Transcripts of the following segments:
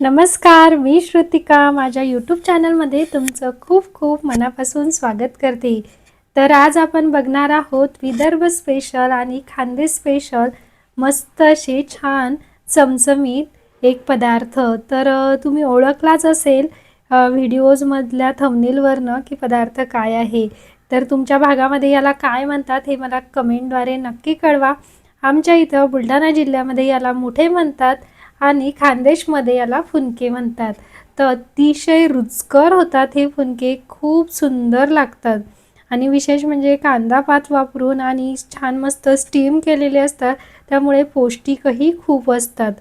नमस्कार मी श्रुतिका. माझ्या यूट्यूब चॅनलमध्ये तुमचं खूप खूप मनापासून स्वागत करते. तर आज आपण बघणार आहोत विदर्भ स्पेशल आणि खांदे स्पेशल मस्त असे छान चमचमीत एक पदार्थ. तर तुम्ही ओळखलाच असेल व्हिडिओजमधल्या थंबनेलवरनं की पदार्थ काय आहे. तर तुमच्या भागामध्ये याला काय म्हणतात हे मला कमेंटद्वारे नक्की कळवा. आमच्या इथं बुलढाणा जिल्ह्यामध्ये याला मोठे म्हणतात आणि खानदेशमध्ये याला फुनके म्हणतात. तर अतिशय रुचकर होतात हे फुनके. खूप सुंदर लागतात. आणि विशेष म्हणजे कांदा पात वापरून आणि छान मस्त स्टीम केलेले असतात. त्यामुळे पौष्टिकही खूप असतात.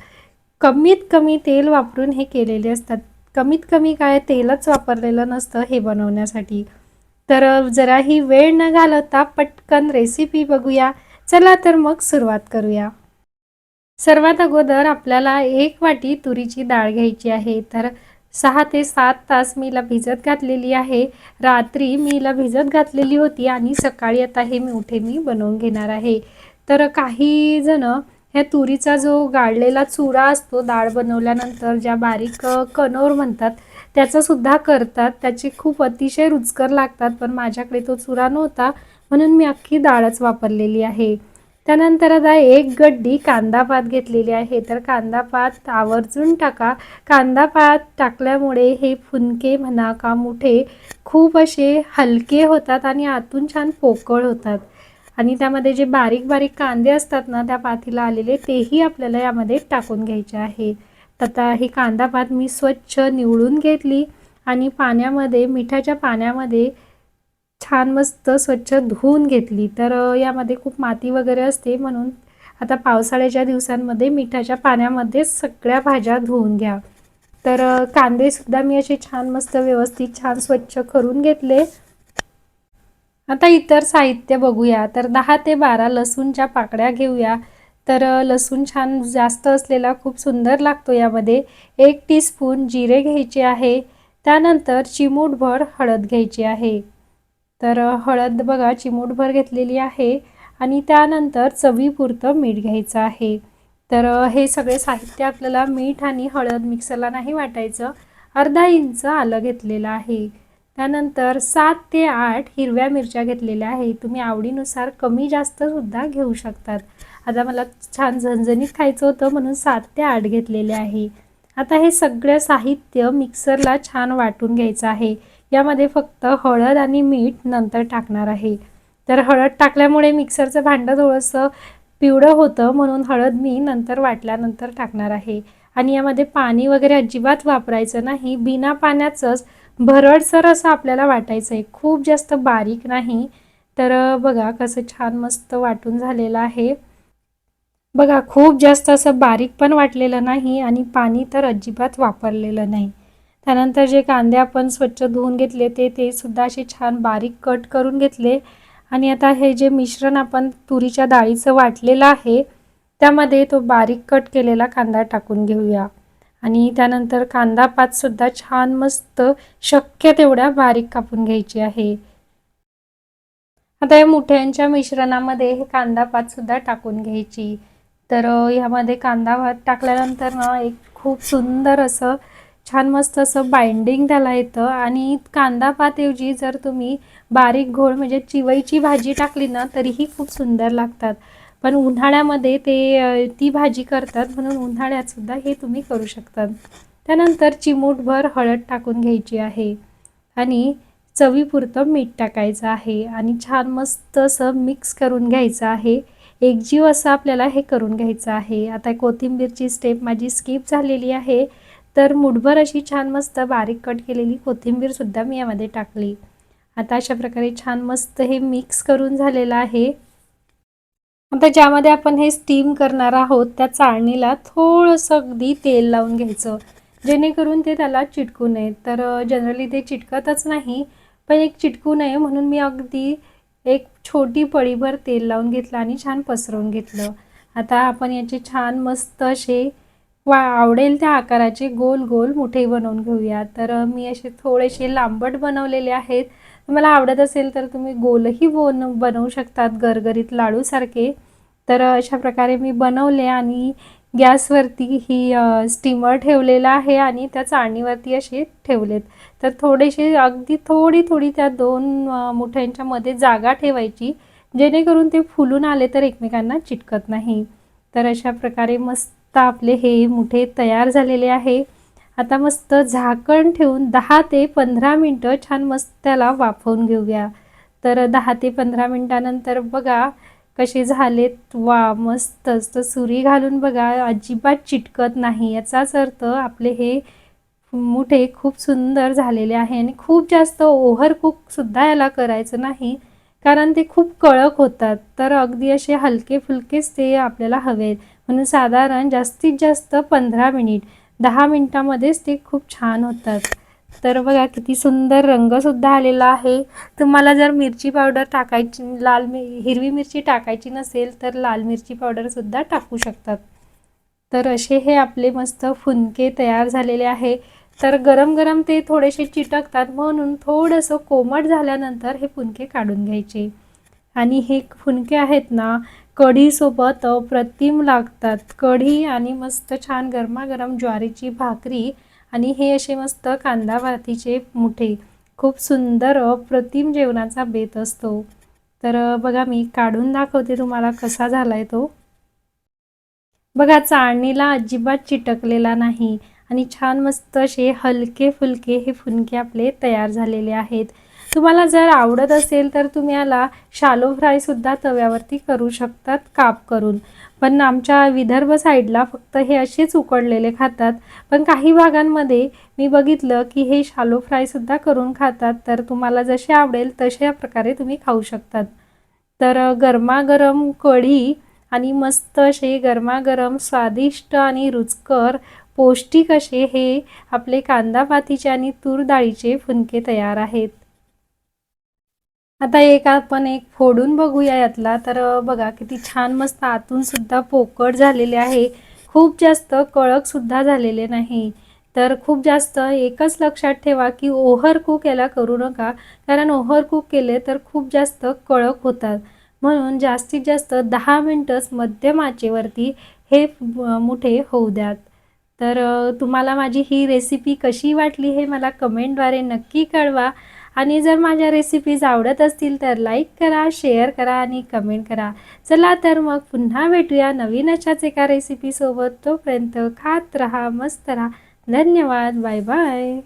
कमीत कमी तेल वापरून हे केलेले असतात. कमीत कमी काय तेलच वापरलेलं नसतं हे बनवण्यासाठी. तर जराही वेळ न घालवता पटकन रेसिपी बघूया. चला तर मग सुरुवात करूया. सर्वात अगोदर आपल्याला एक वाटी तुरीची डाळ घ्यायची आहे. तर सहा ते सात तास मी हिला भिजत घातलेली आहे. रात्री मी हिला भिजत घातलेली होती आणि सकाळी आता हे मी उठे मी बनवून घेणार आहे. तर काही जण ह्या तुरीचा जो गाळलेला चुरा असतो डाळ बनवल्यानंतर ज्या बारीक कणोर म्हणतात त्याचासुद्धा करतात. त्याचे खूप अतिशय रुचकर लागतात पण माझ्याकडे तो चुरा नव्हता म्हणून मी अख्खी डाळच वापरलेली आहे. त्यानंतर आता एक गड्डी कांदा पात घेतलेली आहे. तर कांदा पात आवर्जून टाका. कांदा पात टाकल्यामुळे हे फुनके म्हणा का मुठे खूप असे हलके होतात आणि आतून छान पोकळ होतात. आणि त्यामध्ये जे बारीक बारीक कांदे असतात ना त्या पातीला आलेले तेही आपल्याला यामध्ये टाकून घ्यायचे आहे. आता ही कांदा पात मी स्वच्छ निवडून घेतली आणि पाण्यामध्ये मिठाच्या पाण्यामध्ये छान मस्त स्वच्छ धुवून घेतली. तर यामध्ये खूप माती वगैरे असते म्हणून आता पावसाळ्याच्या दिवसांमध्ये मिठाच्या पाण्यामध्ये सगळ्या भाज्या धुवून घ्या. तर कांदेसुद्धा मी असे छान मस्त व्यवस्थित छान स्वच्छ करून घेतले. आता इतर साहित्य बघूया. तर दहा ते बारा लसूणच्या पाकळ्या घेऊया. तर लसूण छान जास्त असलेला खूप सुंदर लागतो यामध्ये. एक टीस्पून जिरे घ्यायचे आहे. त्यानंतर चिमूटभर हळद घ्यायची आहे. तर हळद बघा चिमूटभर घेतलेली आहे आणि त्यानंतर चवीपुरतं मीठ घ्यायचं आहे. तर हे सगळे साहित्य आपल्याला मीठ आणि हळद मिक्सरला नाही वाटायचं अर्धा इंच आलं घेतलेलं आहे. त्यानंतर सात ते आठ हिरव्या मिरच्या घेतलेल्या आहे. तुम्ही आवडीनुसार कमी जास्त सुद्धा घेऊ शकतात. आता मला छान झणझणीत खायचं होतं म्हणून सात ते आठ घेतलेले आहे. आता हे सगळं साहित्य मिक्सरला छान वाटून घ्यायचं आहे. यामध्ये फक्त हळद आणि मीठ नंतर टाकणार आहे. तर हळद टाकल्यामुळे मिक्सरचं भांडं थोडंसं पिवळं होतं म्हणून हळद मी नंतर वाटल्यानंतर टाकणार आहे. आणि यामध्ये पाणी वगैरे अजिबात वापरायचं नाही. बिना पाण्याचंच भरडसर असं आपल्याला वाटायचं आहे खूप जास्त बारीक नाही. तर बघा कसं छान मस्त वाटून झालेलं आहे. बघा खूप जास्त असं बारीक पण वाटलेलं नाही आणि पाणी तर अजिबात वापरलेलं नाही. त्यानंतर जे कांदे आपण स्वच्छ धुवून घेतले ते ते सुद्धा असे छान बारीक कट करून घेतले. आणि आता हे जे मिश्रण आपण तुरीच्या डाळीचं वाटलेलं आहे त्यामध्ये तो बारीक कट केलेला कांदा टाकून घेऊया. आणि त्यानंतर कांदा पातसुद्धा छान मस्त शक्य तेवढ्या बारीक कापून घ्यायची आहे. आता या मुठ्यांच्या मिश्रणामध्ये हे कांदा पातसुद्धा टाकून घ्यायची. तर ह्यामध्ये कांदा भात टाकल्यानंतर ना एक खूप सुंदर असं छान मस्त असं बाइंडिंग त्याला येतं. आणि कांदा पातऐवजी जर तुम्ही बारीक घोळ म्हणजे चिवईची भाजी टाकली ना तरीही खूप सुंदर लागतात. पण उन्हाळ्यामध्ये ते ती भाजी करतात म्हणून उन्हाळ्यात सुद्धा हे तुम्ही करू शकतात. त्यानंतर चिमूटभर हळद टाकून घ्यायची आहे. आणि चवीपुरतं मीठ टाकायचं आहे. आणि छान मस्त असं मिक्स करून घ्यायचं आहे. एकजीव असं आपल्याला हे करून घ्यायचं आहे. आता कोथिंबीरची स्टेप माझी स्किप झालेली आहे. तर मुठभर अशी छान मस्त बारीक कट केलेली कोथिंबीरसुद्धा मी यामध्ये टाकली. आता अशा प्रकारे छान मस्त हे मिक्स करून झालेलं आहे. आता ज्यामध्ये आपण हे स्टीम करणार आहोत त्या चाळणीला थोडंसं अगदी तेल लावून घ्यायचं. जेणेकरून ते त्याला चिटकू नये. तर जनरली ते चिटकतच नाही पण एक चिटकू नये म्हणून मी अगदी एक छोटी पळीभर तेल लावून घेतलं आणि छान पसरवून घेतलं. आता आपण याचे छान मस्त असे वा आवडेल त्या आकाराचे. गोल गोल मुठे बनवून घेऊया. तर मी असे थोडेसे लांबट बनवलेले आहेत. तुम्हाला आवडत असेल तर तुम्ही गोलही बोन बनवू शकतात गरगरीत लाडूसारखे. तर अशा प्रकारे मी बनवले आणि गॅसवरती ही स्टीमर ठेवलेला आहे आणि त्या चाळणीवरती असे ठेवलेत. तर थोडेसे अगदी थोडी थोडी त्या दोन मुठ्यांच्यामध्ये मुठ्यांच्या मध्ये जागा ठेवायची. जेणेकरून ते फुलून आले तर एकमेकांना चिटकत नाही. तर अशा प्रकारे मस्त आपले हे मुठे तयार झालेले आहे. आता मस्त झाकण ठेवून दहा ते पंधरा मिनटं छान मस्त त्याला वाफवून घेऊया. तर दहा ते पंधरा मिनटानंतर बघा कसे झालेत. वा मस्तच तर सुरी घालून बघा अजिबात चिटकत नाही. याचाच अर्थ आपले हे मुठे खूप सुंदर झालेले आहे आणि खूप जास्त ओव्हर कुकसुद्धा याला करायचं नाही. कारण ते खूप कळक होतात. तर अगदी असे हलके फुलकेच ते आपल्याला हवे म्हणून साधारण जास्तीत जास्त पंधरा मिनिट दहा मिनटामध्येच ते खूप छान होतात. तर बघा किती सुंदर रंगसुद्धा आलेला आहे. तुम्हाला जर मिरची पावडर टाकायची लाल मि हिरवी मिरची टाकायची नसेल तर लाल मिरची पावडरसुद्धा टाकू शकतात. तर असे हे आपले मस्त फुनके तयार झालेले आहे. तर गरम गरम ते थोडेसे चिटकतात म्हणून थोडंसं कोमट झाल्यानंतर हे फुनके काढून घ्यायचे. आणि हे फुनके आहेत ना कढीसोबत प्रतिम लागतात. कढी आणि मस्त छान गरमागरम ज्वारीची भाकरी आणि हे असे मस्त कांदा भातीचे मुठे. खूप सुंदर प्रतिम जेवणाचा बेत असतो. तर बघा मी काढून दाखवते तुम्हाला कसा झालाय तो. बघा चाळणीला अजिबात चिटकलेला नाही. आणि छान मस्त असे हलके फुलके हे फुनके आपले तयार झालेले आहेत. तुम्हाला जर आवडत असेल तर तुम्ही याला शालो फ्रायसुद्धा तव्यावरती करू शकतात काप करून. पण आमच्या विदर्भ साईडला फक्त हे असेच उकडलेले खातात. पण काही भागांमध्ये मी बघितलं की हे शालो फ्रायसुद्धा करून खातात. तर तुम्हाला जसे आवडेल तशा प्रकारे तुम्ही खाऊ शकतात. तर गरमागरम कढी आणि मस्त असे गरमागरम स्वादिष्ट आणि रुचकर पौष्टिक असे हे आपले कांदा पातीचे आणि तूर डाळीचे फुनके तयार आहेत. आता एक आपण एक फोडून बघूया यातला. तर बघा किती छान मस्त आतून सुद्धा पोकळ झालेले आहे. खूप जास्त कळक सुद्धा झालेले नाही. तर खूप जास्त एकच लक्षात ठेवा की ओव्हर कुक याला करू नका. कारण ओव्हर कुक केले तर खूप जास्त कळक होतात. म्हणून जास्तीत जास्त दहा मिनटंच मध्यम आचेवरती हे मुठे होऊ द्यात. तर तुम्हाला माझी ही रेसिपी कशी वाटली हे मला कमेंटद्वारे नक्की कळवा. आणि जर माझ्या रेसिपीज आवडत असतील तर लाईक करा शेअर करा आणि कमेंट करा. चला तर मग पुन्हा भेटूया नवीन अशाच एका रेसिपीसोबत तोपर्यंत खात राहा मस्त राहा. धन्यवाद. Bye bye